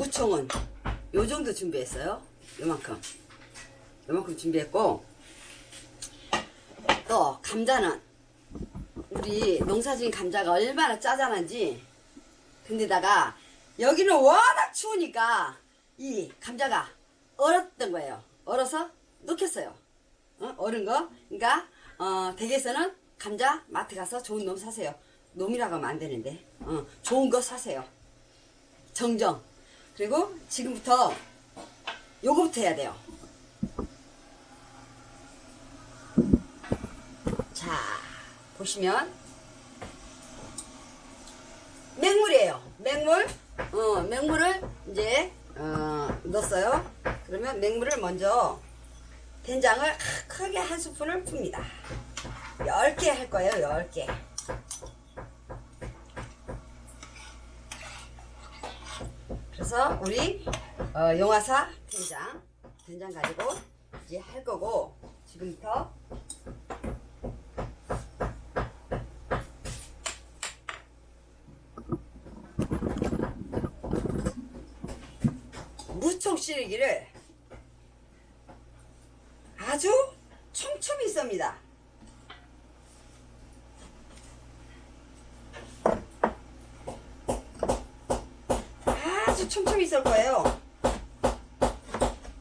무총은 요 정도 준비했어요. 요만큼. 요만큼 준비했고 또 감자는 우리 농사진 감자가 얼마나 짜잔한지 근데다가 여기는 워낙 추우니까 이 감자가 얼었던 거예요. 얼어서 녹였어요. 어? 얼은 거. 그러니까 어, 댁에서는 감자 마트 가서 좋은 놈 사세요. 놈이라고 하면 안 되는데. 어, 좋은 거 사세요. 정정. 그리고 지금부터 요거부터 해야 돼요. 자, 보시면 맹물이에요. 맹물. 어, 맹물을 이제 어, 넣었어요. 그러면 맹물을 먼저 된장을 크게 한 스푼을 풉니다. 10개 할 거예요. 10개. 그래서 우리 어, 용화사 된장 된장 가지고 이제 할 거고 지금부터 무총 시리기를 아주 촘촘히 썹니다. 아주 촘촘히 썰 거예요.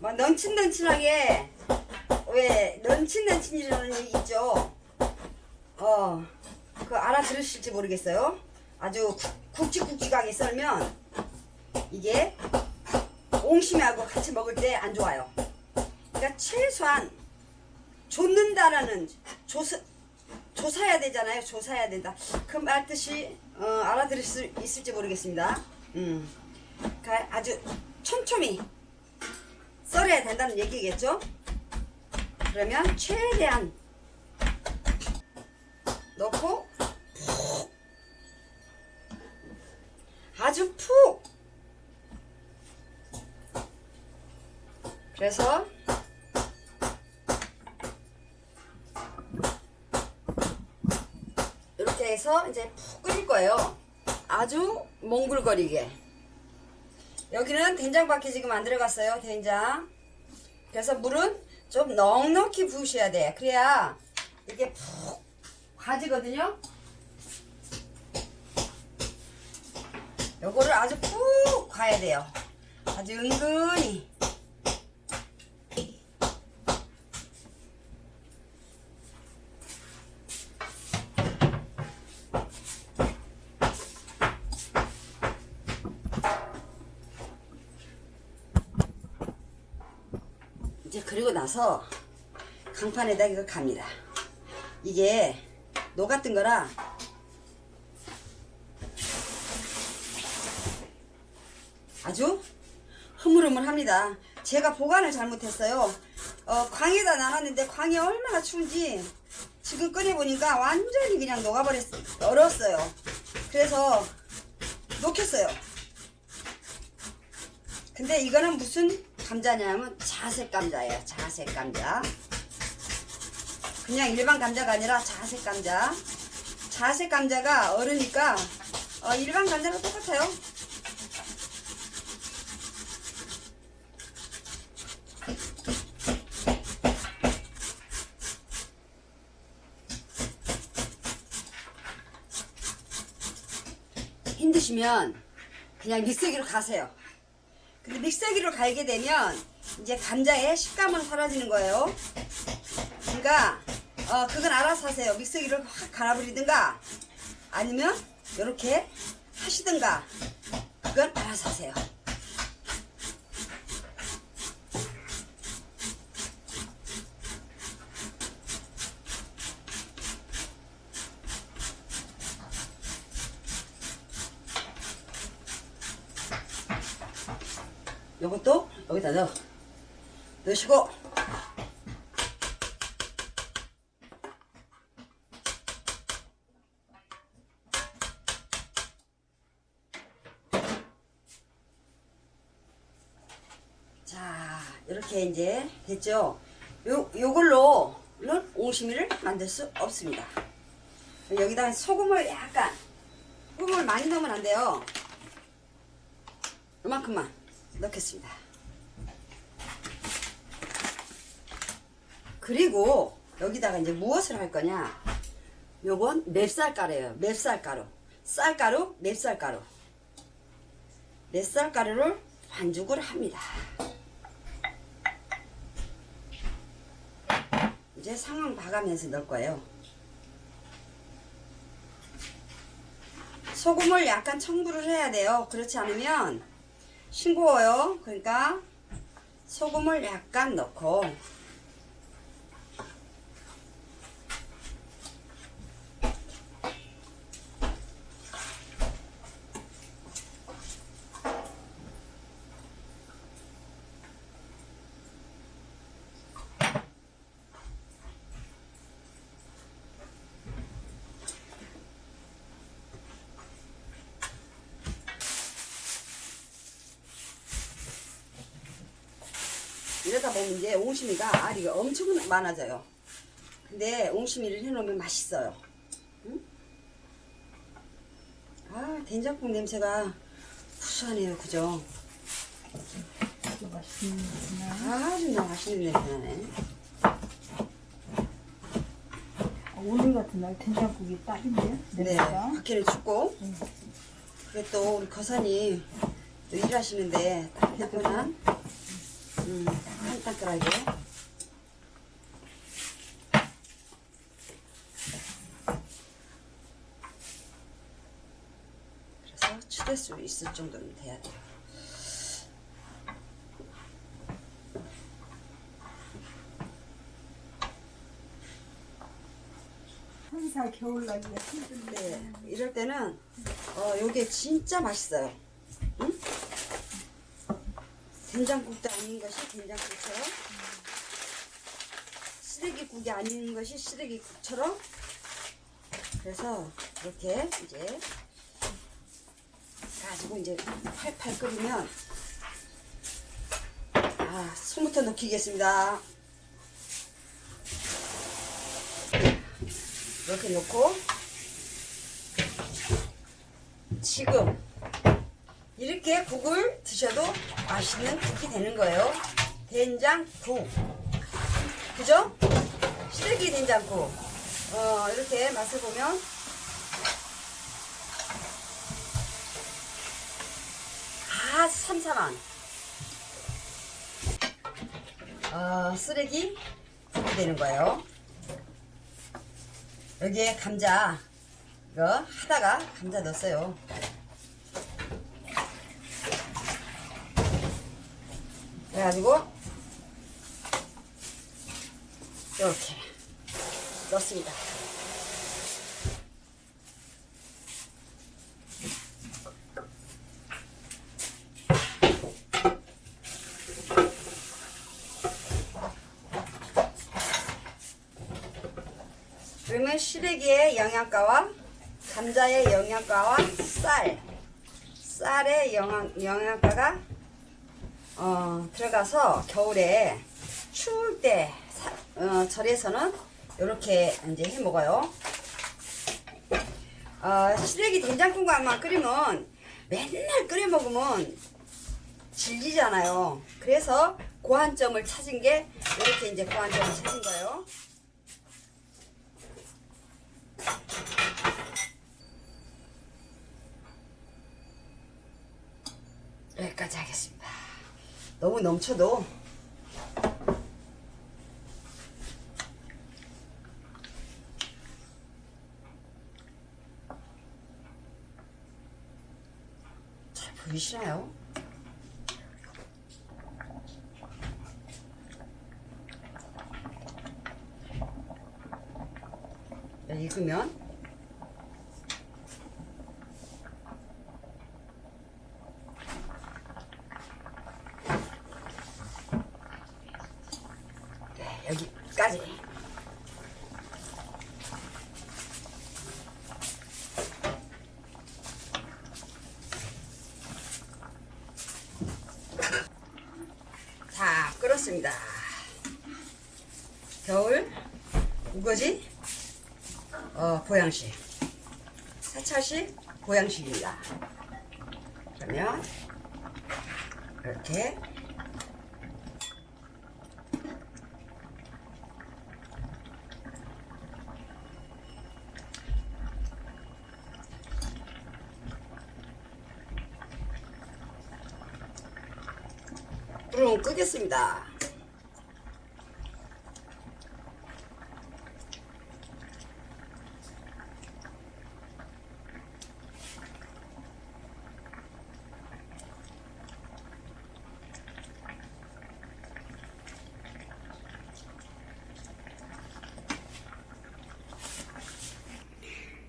막 넌친넌친하게 왜 넌친넌친이라는 얘기 있죠? 어, 그 알아들으실지 모르겠어요. 아주 굵- 굵직굵직하게 썰면 이게 옹심이하고 같이 먹을 때 안 좋아요. 그러니까 최소한 줬는다라는 조사 조사해야 되잖아요. 조사해야 된다. 그 말 뜻이 어, 알아들을 수 있을지 모르겠습니다. 음, 아주 촘촘히 썰어야 된다는 얘기겠죠? 그러면 최대한 넣고 푹 아주 푹 그래서 이렇게 해서 이제 푹 끓일 거예요. 아주 몽글거리게. 여기는 된장밖에 지금 안 들어갔어요. 된장. 그래서 물은 좀 넉넉히 부으셔야 돼. 그래야 이게 푹 가지거든요. 요거를 아주 푹 가야 돼요. 아주 은근히. 나서 강판에다 이거 갑니다. 이게 녹았던 거라 아주 흐물흐물합니다. 제가 보관을 잘못했어요. 어, 광에다 나눴는데 광이 얼마나 추운지 지금 꺼내보니까 완전히 그냥 녹아버렸, 얼었어요. 그래서 녹였어요. 근데 이거는 무슨 감자냐면 자색 감자예요. 자색 감자. 그냥 일반 감자가 아니라 자색 감자. 자색 감자가 얼으니까 어, 일반 감자랑 똑같아요. 힘드시면 그냥 믹서기로 가세요. 믹서기로 갈게 되면 이제 감자의 식감은 사라지는 거예요. 그러니까 어 그건 알아서 하세요. 믹서기를 확 갈아버리든가 아니면 이렇게 하시든가 그건 알아서 하세요. 요것도 여기 다 넣어 넣으시고. 자 이렇게 이제 됐죠? 요, 요걸로는 옹심이를 만들 수 없습니다. 여기다 소금을 약간 소금을 많이 넣으면 안 돼요. 요만큼만 넣겠습니다. 그리고 여기다가 이제 무엇을 할 거냐? 요건 맵쌀가루예요. 맵쌀가루. 쌀가루, 맵쌀가루. 맵쌀가루를 반죽을 합니다. 이제 상황 봐가면서 넣을 거예요. 소금을 약간 첨부를 해야 돼요. 그렇지 않으면 싱거워요. 그러니까 소금을 약간 넣고 이러다 보면 이제 옹심이가 알이가 엄청 많아져요. 근데 옹심이를 해놓으면 맛있어요. 응? 아 된장국 냄새가 구수하네요, 그죠? 아주 맛있는 거구나. 아주 맛있는 냄새 나네. 오늘 같은 날 된장국이 딱인데 네. 밖에는 춥고 응. 그게 또 우리 거사님 또 일하시는데 따끈따끈한 음, 한따끈하게 그래서 추될 수 있을 정도는 돼야 돼요. 한살 겨울나기가 힘든데. 네, 이럴 때는 어 요게 진짜 맛있어요. 응? 된장국도 아닌 것이 된장국처럼 쓰레기국이 아닌 것이 쓰레기국처럼 그래서 이렇게 이제 가지고 이제 팔팔 끓이면 아 손부터 넣기겠습니다. 이렇게 넣고 지금 이렇게 국을 드셔도 맛있는 국이 되는 거예요. 된장국. 그죠? 시래기 된장국. 어, 이렇게 맛을 보면 아주 삼삼한 어, 쓰레기 국이 되는 거예요. 여기에 감자 이거 하다가 감자 넣었어요. 그래가지고 이렇게 넣습니다. 그러면 시래기의 영양가와 감자의 영양가와 쌀, 쌀의 영양, 영양가가 어, 들어가서 겨울에 추울 때 사- 어, 절에서는 이렇게 이제 해 먹어요. 어, 시래기 된장국만 끓이면 맨날 끓여 먹으면 질리잖아요. 그래서 고한점을 찾은 게 이렇게 이제 고한점을 찾은 거예요. 여기까지 하겠습니다. 너무 넘쳐도 잘 보이시나요? 네, 익으면 네, 여기까지. 자, 끓었습니다. 겨울 우거지 어, 보양식. 사찰식 보양식입니다. 그러면 이렇게 불은 끄겠습니다.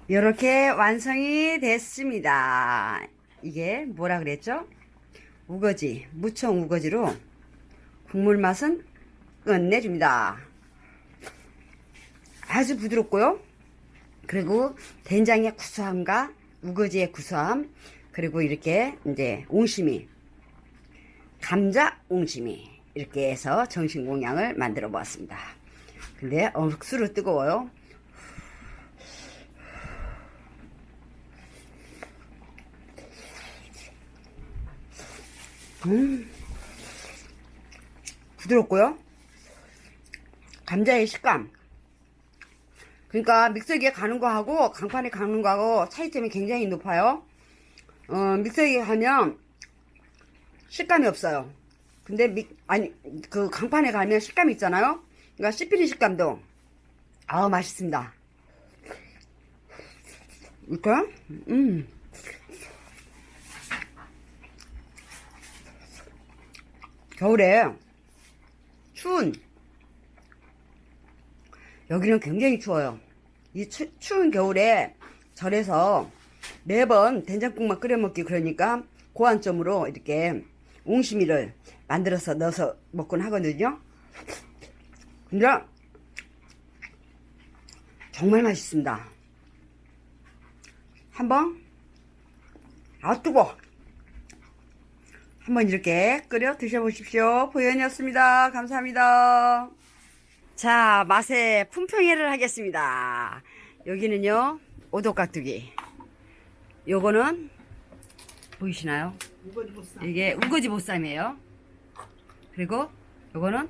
이렇게 완성이 됐습니다. 이게 뭐라 그랬죠? 우거지, 무청 우거지로 국물 맛은 끝내줍니다. 아주 부드럽고요. 그리고 된장의 구수함과 우거지의 구수함, 그리고 이렇게 이제 옹심이, 감자 옹심이 이렇게 해서 정신공양을 만들어 보았습니다. 근데 억수로 뜨거워요. 부드럽고요. 감자의 식감. 그러니까 믹서기에 가는 거하고 강판에 가는 거하고 차이점이 굉장히 높아요. 어, 믹서기에 가면 식감이 없어요. 근데 믹, 아니, 그 강판에 가면 식감이 있잖아요. 그러니까 씹히는 식감도 아 맛있습니다. 이렇게, 음. 겨울에 추운 여기는 굉장히 추워요. 이 추, 추운 겨울에 절에서 매번 된장국만 끓여 먹기 그러니까 고안점으로 이렇게 옹심이를 만들어서 넣어서 먹곤 하거든요. 근데 정말 맛있습니다. 한번 아 뜨거. 한번 이렇게 끓여 드셔보십시오. 보현이었습니다. 감사합니다. 자, 맛의 품평회를 하겠습니다. 여기는요, 오독깍두기. 요거는, 보이시나요? 우거지 보쌈. 이게 우거지 보쌈이에요. 그리고 요거는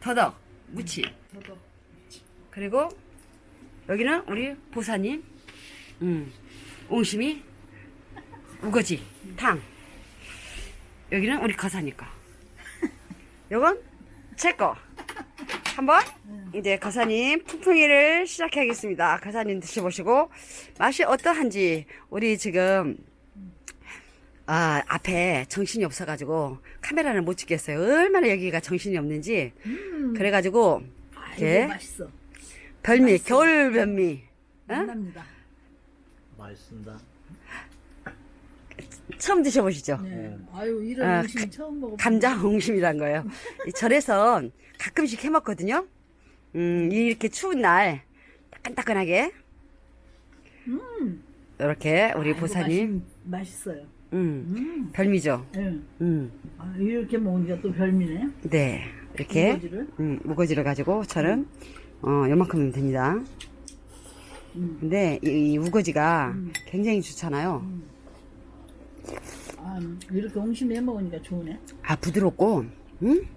더덕, 무치. 저도 그리고 여기는 우리 보사님, 음, 옹심이, 우거지, 탕. 여기는 우리 거사니까. 요건 제 거. 한번 이제 거사님 풍풍이를 시작하겠습니다. 거사님 드셔보시고 맛이 어떠한지 우리 지금 아 앞에 정신이 없어가지고 카메라를 못 찍겠어요. 얼마나 여기가 정신이 없는지 그래가지고 아이고 예? 맛있어. 별미 겨울 별미 응? 맛있습니다. 처음 드셔보시죠. 네. 아유 이런 아, 음식 처음 먹어. 감자 옹심이란 거예요. 이 절에서 가끔씩 해 먹거든요. 음, 이렇게 추운 날 따끈따끈하게 음. 이렇게 우리 아이고, 보사님 맛있, 맛있어요. 음, 음. 별미죠. 예. 음, 아, 이렇게 먹으니까 또 별미네. 네 이렇게 우거지를? 음, 무거지를 가지고 저는 어 요만큼이면 됩니다. 음. 근데 이, 이 우거지가 음. 굉장히 좋잖아요. 아 이렇게 옹심이 해 먹으니까 좋으네. 아 부드럽고 음?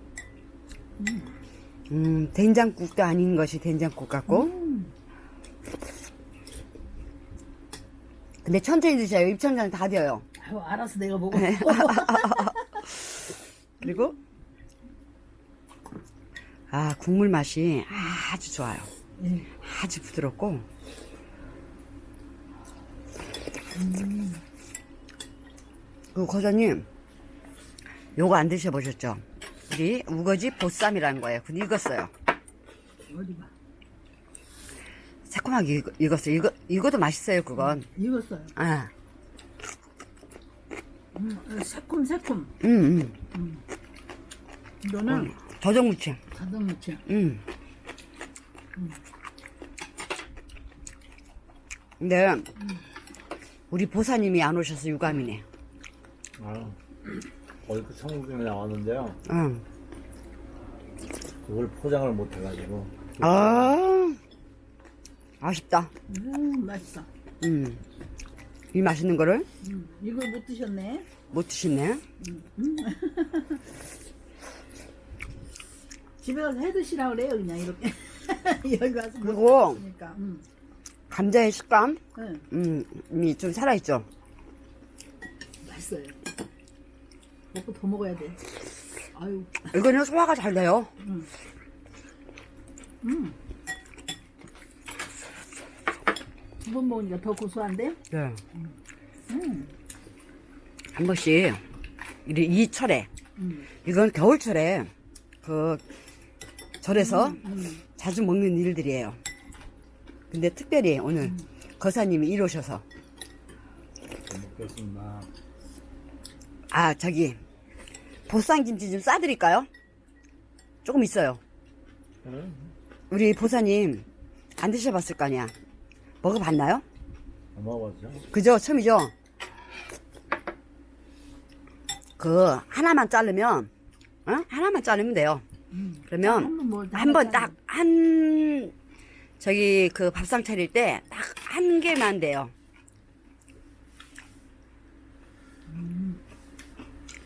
음 된장국도 아닌 것이 된장국 같고 음. 근데 천천히 드셔요 입천장 다 돼요 아유 알아서 내가 먹어. 네. 그리고 아 국물 맛이 아주 좋아요 예. 아주 부드럽고 그 거사님 요거 안 드셔보셨죠? 우리 우거지 보쌈이라는 거예요 근데 익었어요 어디 봐. 새콤하게 익- 익었어요 이거, 이거도 맛있어요 그건 익었어요. 아, 음, 새콤 새콤. 음, 음. 이거는 더덕무침 자동무침. 음. 근데 우리 보사님이 안 오셔서 유감이네. 아, 어디 그 청국장이 나왔는데요. 응. 그걸 포장을 못 해가지고. 아, 아쉽다. 음 맛있어. 음. 이 맛있는 거를 음, 이걸 못 드셨네. 못 드시네. 집에 가서 해 드시라 그래요 그냥 이렇게. 여기 와서 못 그리고 드시니까. 음. 감자의 식감, 응, 음, 이좀 살아있죠. 맛있어요. 먹고 더 먹어야 돼. 아유, 이거는 소화가 잘 돼요. 음. 음. 두 번 먹으니까 더 고소한데? 네. 음. 한 번씩 이, 이 철에 음. 이건 겨울철에 그 절에서 음. 자주 먹는 일들이에요. 근데 특별히 오늘 거사님이 이리 오셔서 잘 먹겠습니다. 아 저기 보쌈김치 좀 싸드릴까요? 조금 있어요. 응? 우리 보사님 안 드셔봤을 거 아니야. 먹어봤나요? 안 먹어봤죠? 그죠? 처음이죠? 그 하나만 자르면 어? 하나만 자르면 돼요. 음. 그러면 한번 뭐한번 딱 한 저기 그 밥상 차릴 때 딱 한 개만 돼요.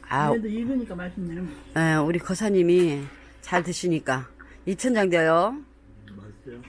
아, 그래도 익으니까 맛있네. 에, 우리 거사님이 잘 드시니까 이천장 돼요. 맛있어요.